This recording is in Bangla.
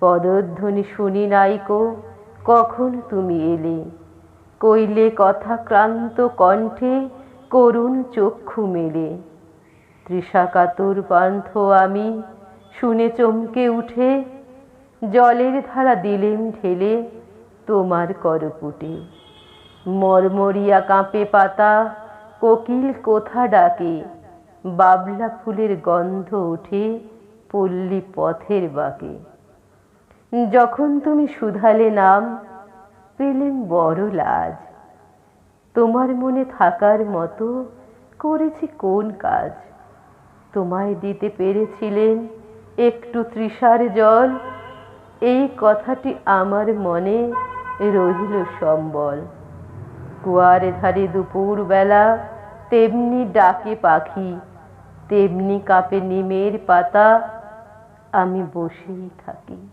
পদধ্বনি শুনি নাইকো কখন তুমি এলে? কইলে কথা ক্লান্ত কণ্ঠে, করুণ চক্ষু মেলে। তৃষাকাতর পান্থ আমি, শুনে চমকে উঠে, জলের ধারা দিলেম ঢেলে তোমার করপুটে। মরমরিয়া কাঁপে পাতা, কোকিল কোথা ডাকে? বাবলা ফুলের গন্ধ ওঠে পল্লী পথের বাঁকে। যখন তুমি শুধালে নাম, পেলেন বড় লাজ। তোমার মনে থাকার মতো করেছি কোন কাজ? তোমায় দিতে পেরেছিলেন একটু তৃষার জল, এই কথাটি আমার মনে রহিল সম্বল। কুয়ার ধারে দুপুর বেলা তেমনি ডাকে পাখি, তেমনি কাপে নিমের পাতা, আমি বসেই থাকি।